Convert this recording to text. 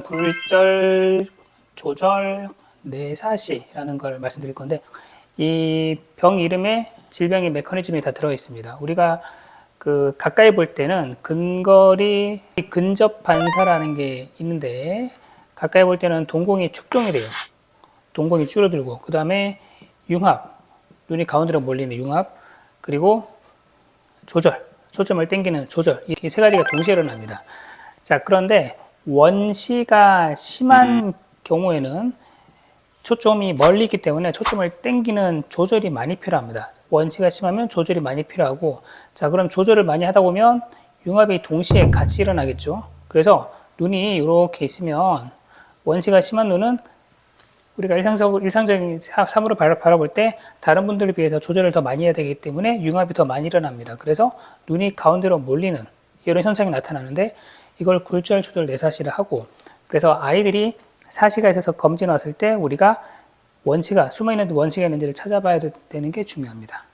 굴절 조절 내사시라는 걸 말씀드릴 건데 이 병 이름에 질병의 메커니즘이 다 들어 있습니다. 우리가 그 가까이 볼 때는 근거리 근접 반사라는 게 있는데 가까이 볼 때는 동공이 축동이 돼요. 동공이 줄어들고 그 다음에 융합 눈이 가운데로 몰리는 융합 그리고 조절 초점을 당기는 조절 이 세 가지가 동시에 일어납니다. 자 그런데 원시가 심한 경우에는 초점이 멀리 있기 때문에 초점을 당기는 조절이 많이 필요합니다. 원시가 심하면 조절이 많이 필요하고 자 그럼 조절을 많이 하다 보면 융합이 동시에 같이 일어나겠죠. 그래서 눈이 이렇게 있으면 원시가 심한 눈은 우리가 일상적, 일상적인 사물을 바라볼 때 다른 분들에 비해서 조절을 더 많이 해야 되기 때문에 융합이 더 많이 일어납니다. 그래서 눈이 가운데로 몰리는 이런 현상이 나타나는데 이걸 굴절 조절 내사시를 하고 그래서 아이들이 사시가 있어서 검진 왔을 때 우리가 원시가 숨어있는 원시가 있는지를 찾아봐야 되는 게 중요합니다.